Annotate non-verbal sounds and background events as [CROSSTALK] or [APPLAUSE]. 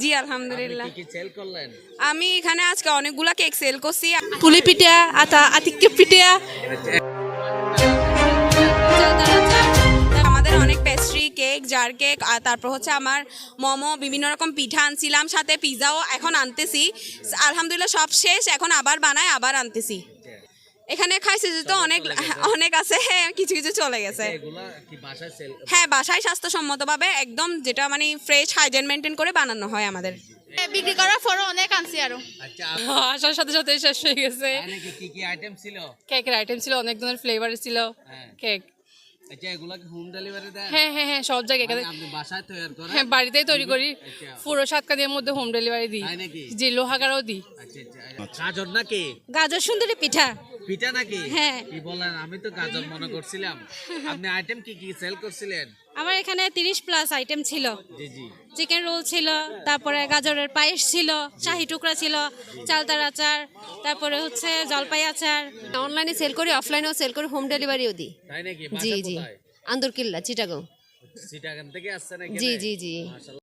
জি আলহামদুলিল্লাহ। কি সেল করলেন? আমি এখানে আজকে অনেকগুলা কেক সেল করছি। পুলি পিঠা আতা আতিক্য পিঠা। আমাদের অনেক পেস্ট্রি কেক জার কেক আর তারপর হচ্ছে আমার মোমো বিভিন্ন রকম পিঠা আনছিলাম সাথে পিৎজাও এখন আনতেছি। আলহামদুলিল্লাহ সব শেষ এখন আবার বানায় আবার আনতেছি। এখানে খাইছি যে তো অনেক [LAUGHS] অনেক আছে হ্যাঁ কিছু কিছু চলে গেছে। হ্যাঁ বাসায় স্বাস্থ্যসম্মত হ্যাঁ বাসায় স্বাস্থ্যসম্মতভাবে একদম যেটা মানে ফ্রেশ হাইজেন মেনটেন করে বানানো হয় আমাদের। বিক্রি করার পরও অনেক আনছি আরও। আচ্ছা আসার সাথে সাথে শেষ হয়ে গেছে। এখানে কি কি কি আইটেম ছিল? কেকের আইটেম ছিল অনেক ধরনের ফ্লেভার ছিল। হ্যাঁ। কেক। হ্যাঁ হ্যাঁ হ্যাঁ সব জায়গায় মানে আপনি বাসায় তৈরি করেন? হ্যাঁ বাড়িতেই তৈরি করি। আচ্ছা। পুরো মধ্যে হোম ডেলিভারি দিই। দিই। আচ্ছা আচ্ছা। গাজর নাকি? গাজর সুন্দরী পিঠা। পিঠা নাকি? হ্যাঁ। কি বলেন আমি তো গাজর মনে করছিলাম। আপনি আইটেম কি কি সেল করছিলেন? আমার এখানে তিরিশ প্লাস আইটেম ছিল। জি জি। চিকেন রোল ছিল তারপরে গাজরের পায়েস ছিল শাহি টুকরা ছিল চালতার আচার তারপরে হচ্ছে জলপাই আচার। অনলাইনে সেল করি অফলাইনেও সেল করি হোম ডেলিভারিও দিই। তাই নাকি? জি জি। কোথায়? আন্দরকিল্লা চিটাগো চিটাগং থেকে আসছে নাকি জি জি জি।